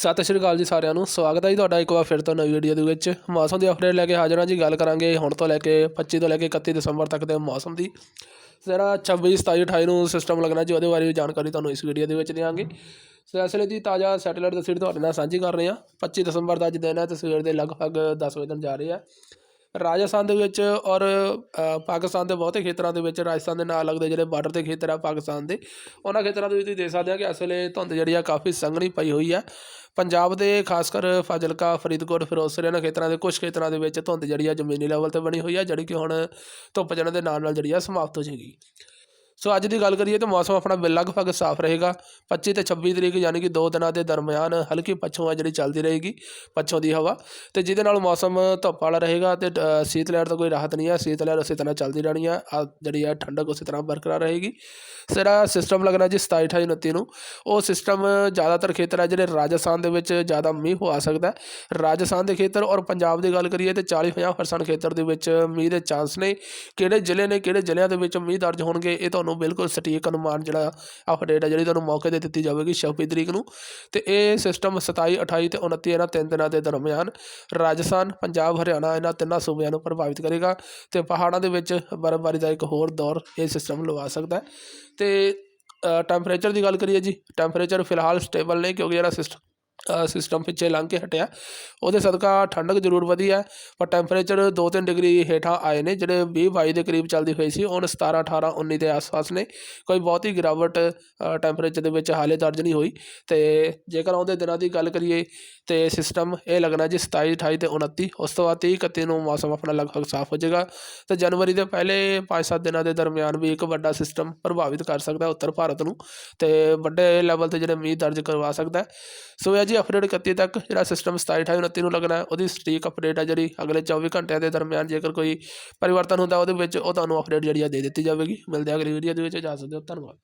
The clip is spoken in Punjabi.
ਸਤਿ ਸ਼੍ਰੀ ਅਕਾਲ ਜੀ ਸਾਰਿਆਂ ਨੂੰ। ਸਵਾਗਤ ਹੈ ਜੀ ਤੁਹਾਡਾ ਇੱਕ ਵਾਰ ਫਿਰ ਤੋਂ ਨਵੀਂ ਵੀਡੀਓ ਦੇ ਵਿੱਚ। ਮੌਸਮ ਦੀ ਅਪਡੇਟ ਲੈ ਕੇ ਹਾਜ਼ਰ ਹਾਂ ਜੀ, ਗੱਲ ਕਰਾਂਗੇ ਹੁਣ ਤੋਂ ਲੈ ਕੇ 25 ਤੋਂ ਲੈ ਕੇ 31 ਦਸੰਬਰ ਤੱਕ ਦੇ ਮੌਸਮ ਦੀ। ਜਿਹੜਾ 26 27 28 ਨੂੰ ਸਿਸਟਮ ਲੱਗਣਾ ਜੀ, ਉਹਦੇ ਬਾਰੇ ਵੀ ਜਾਣਕਾਰੀ ਤੁਹਾਨੂੰ ਇਸ ਵੀਡੀਓ ਦੇ ਵਿੱਚ ਦਿਆਂਗੇ। ਸੋ ਇਸ ਲਈ ਜੀ ਤਾਜ਼ਾ ਸੈਟੇਲਾਈਟ ਤਸਵੀਰ ਤੁਹਾਡੇ ਨਾਲ ਸਾਂਝੀ ਕਰ ਰਹੇ ਹਾਂ। 25 ਦਸੰਬਰ ਦਾ ਅੱਜ ਦਿਨ ਹੈ ਤਸਵੀਰ ਦੇ ਲਗਭਗ 10 ਵਜੇ ਤੱਕ ਜਾ ਰਹੀ। ਹੈ ਰਾਜਸਥਾਨ ਦੇ ਵਿੱਚ ਔਰ ਪਾਕਿਸਤਾਨ ਦੇ ਬਹੁਤੇ ਖੇਤਰਾਂ ਦੇ ਵਿੱਚ ਰਾਜਸਥਾਨ ਦੇ ਨਾਲ ਲੱਗਦੇ ਜਿਹੜੇ ਬਾਰਡਰ ਦੇ ਖੇਤਰ ਆ ਪਾਕਿਸਤਾਨ ਦੇ, ਉਹਨਾਂ ਖੇਤਰਾਂ ਦੇ ਵਿੱਚ ਤੁਸੀਂ ਦੇਖ ਸਕਦੇ ਹੋ ਕਿ ਇਸ ਵੇਲੇ ਧੁੰਦ ਜਿਹੜੀ ਆ ਕਾਫੀ ਸੰਘਣੀ ਪਈ ਹੋਈ ਆ। ਪੰਜਾਬ ਦੇ ਖਾਸ ਕਰ ਫਾਜ਼ਿਲਕਾ, ਫਰੀਦਕੋਟ, ਫਿਰੋਜ਼ਪੁਰ ਇਹਨਾਂ ਖੇਤਰਾਂ ਦੇ ਕੁਝ ਖੇਤਰਾਂ ਦੇ ਵਿੱਚ ਧੁੰਦ ਜਿਹੜੀ ਆ ਜ਼ਮੀਨੀ ਲੈਵਲ ਤੇ ਬਣੀ ਹੋਈ ਆ, ਜਿਹੜੀ ਕਿ ਹੁਣ ਧੁੱਪ ਚੜ੍ਹਨ ਦੇ ਨਾਲ ਨਾਲ ਜਿਹੜੀ ਆ ਸਮਾਪਤ ਹੋ ਜਾਏਗੀ। ਸੋ ਅੱਜ ਦੀ ਗੱਲ ਕਰੀਏ ਤਾਂ ਮੌਸਮ ਆਪਣਾ ਬਿਲ ਲਗਭਗ ਸਾਫ਼ ਰਹੇਗਾ। 25 ਤੇ 26 ਤਰੀਕ ਯਾਨੀ ਕਿ ਦੋ ਦਿਨਾਂ ਦੇ ਦਰਮਿਆਨ ਹਲਕੀ ਪੱਛੋਂ ਆ ਜਿਹੜੀ ਚੱਲਦੀ ਰਹੇਗੀ ਪੱਛੋਂ ਦੀ ਹਵਾ। ਤੇ ਜਿਹਦੇ ਨਾਲ ਮੌਸਮ ਧੁੱਪ ਵਾਲਾ ਰਹੇਗਾ ਤੇ ਸੀਤ ਲਹਿਰ ਤੋਂ ਕੋਈ ਰਾਹਤ ਨਹੀਂ ਆ। ਸੀਤ ਲਹਿਰ ਉਸੇ ਤਰ੍ਹਾਂ ਚੱਲਦੀ ਰਹਿਣੀ ਆ। ਜਿਹੜੀ ਆ ਠੰਡਕ ਉਸੇ ਤਰ੍ਹਾਂ ਬਰਕਰਾਰ ਰਹੇਗੀ। ਜਿਹੜਾ ਸਿਸਟਮ ਲੱਗਣਾ ਜੀ 27 28 29 ਨੂੰ। ਉਹ ਸਿਸਟਮ ਜ਼ਿਆਦਾਤਰ ਖੇਤਰ ਆ ਜਿਹੜੇ ਰਾਜਸਥਾਨ ਦੇ ਵਿੱਚ ਜ਼ਿਆਦਾ ਮੀਂਹ ਹੋ ਆ ਸਕਦਾ। ਰਾਜਸਥਾਨ ਦੇ ਖੇਤਰ ਔਰ ਪੰਜਾਬ ਦੀ ਗੱਲ ਕਰੀਏ ਤੇ 40 50% ਖੇਤਰ ਦੇ ਵਿੱਚ ਮੀਂਹ ਦੇ ਚਾਂਸ ਨੇ। ਕਿਹੜੇ ਜ਼ਿਲ੍ਹੇ ਨੇ, ਕਿਹੜੇ ਜ਼ਿਲ੍ਹਿਆਂ ਦੇ ਵਿੱਚ ਮੀਂਹ ਦਰਜ ਹੋਣਗੇ, ਇਹ ਤੁਹਾਨੂੰ ਬਿਲਕੁਲ ਸਟੀਕ ਅਨੁਮਾਨ ਜਿਹੜਾ ਅਪਡੇਟ ਹੈ ਜਿਹੜੀ ਤੁਹਾਨੂੰ ਮੌਕੇ ਤੇ ਦਿੱਤੀ ਜਾਵੇਗੀ 26 ਤਰੀਕ ਨੂੰ। ਤੇ ਇਹ ਸਿਸਟਮ 27 28 ਤੇ 29 ਇਹਨਾਂ ਤਿੰਨ ਦਿਨਾਂ ਦੇ ਦਰਮਿਆਨ ਰਾਜਸਥਾਨ, ਪੰਜਾਬ, ਹਰਿਆਣਾ ਇਹਨਾਂ ਤਿੰਨਾਂ ਸੂਬਿਆਂ ਨੂੰ ਪ੍ਰਭਾਵਿਤ ਕਰੇਗਾ ਤੇ ਪਹਾੜਾਂ ਦੇ ਵਿੱਚ ਬਰਫ਼ਬਾਰੀ ਦਾ ਇੱਕ ਹੋਰ ਦੌਰ ਇਹ ਸਿਸਟਮ ਲਵਾ ਸਕਦਾ ਹੈ। ਤੇ ਟੈਂਪਰੇਚਰ ਦੀ ਗੱਲ ਕਰੀਏ ਜੀ ਟੈਂਪਰੇਚਰ ਫਿਲਹਾਲ ਸਟੇਬਲ ਨੇ ਕਿਉਂਕਿ ਜਿਹੜਾ ਸਿਸਟਮ ਸਿਸਟਮ ਪਿੱਛੇ ਲੰਘ ਕੇ ਹਟਿਆ। ਉਹਦੇ ਸਦਕਾ ਠੰਡਕ ਜ਼ਰੂਰ ਵਧੀ ਹੈ, ਪਰ ਟੈਂਪਰੇਚਰ 2-3 ਡਿਗਰੀ ਹੇਠਾਂ ਆਏ ਨੇ, ਜਿਹੜੇ 20-22 ਦੇ ਕਰੀਬ ਚੱਲਦੀ ਹੋਈ ਸੀ, ਹੁਣ 17 18 19 ਦੇ ਆਸ-ਪਾਸ ਨੇ। ਕੋਈ ਬਹੁਤੀ ਗਿਰਾਵਟ ਟੈਂਪਰੇਚਰ ਦੇ ਵਿੱਚ ਹਾਲੇ ਦਰਜ ਨਹੀਂ ਹੋਈ। ਤੇ ਜੇਕਰ ਆਉਂਦੇ ਦਿਨਾਂ ਦੀ ਗੱਲ ਕਰੀਏ, ਤੇ ਸਿਸਟਮ ਇਹ ਲੱਗਣਾ ਜੀ 27 28 ਤੇ 29 ਉਸ ਤੋਂ ਬਾਅਦ 30 31 ਨੂੰ ਮੌਸਮ ਆਪਣਾ ਲਗਭਗ ਸਾਫ਼ ਹੋ ਜਾਏਗਾ। ਤੇ ਜਨਵਰੀ ਦੇ ਪਹਿਲੇ 5-7 ਦਿਨਾਂ ਦੇ ਦਰਮਿਆਨ ਵੀ ਇੱਕ ਵੱਡਾ ਸਿਸਟਮ ਪ੍ਰਭਾਵਿਤ ਕਰ ਸਕਦਾ ਉੱਤਰ ਭਾਰਤ ਨੂੰ। ਤੇ ਵੱਡੇ ਲੈਵਲ ਤੇ ਜਿਹੜੇ ਮੀਂਹ ਦਰਜ ਕਰਵਾ ਸਕਦਾ ਸੋ ਇਹ ਜੀ ਅਪਡੇਟ 31 ਤੱਕ ਜਿਹੜਾ ਸਿਸਟਮ 27 28 29 ਨੂੰ ਲੱਗਣਾ ਉਹਦੀ ਸਟੀਕ ਅਪਡੇਟ ਹੈ ਜਿਹੜੀ ਅਗਲੇ 24 ਘੰਟਿਆਂ ਦੇ ਦਰਮਿਆਨ ਜੇਕਰ ਕੋਈ ਪਰਿਵਰਤਨ ਹੁੰਦਾ ਉਹਦੇ ਵਿੱਚ ਉਹ ਤੁਹਾਨੂੰ ਅਪਡੇਟ ਜਿਹੜੀ ਆ ਦੇ ਦਿੱਤੀ ਜਾਵੇਗੀ। ਮਿਲਦੇ ਆ ਅਗਲੀ ਵੀਡੀਓ ਦੇ ਵਿੱਚ ਜਾ ਸਕਦੇ ਹੋ ਧੰਨਵਾਦ।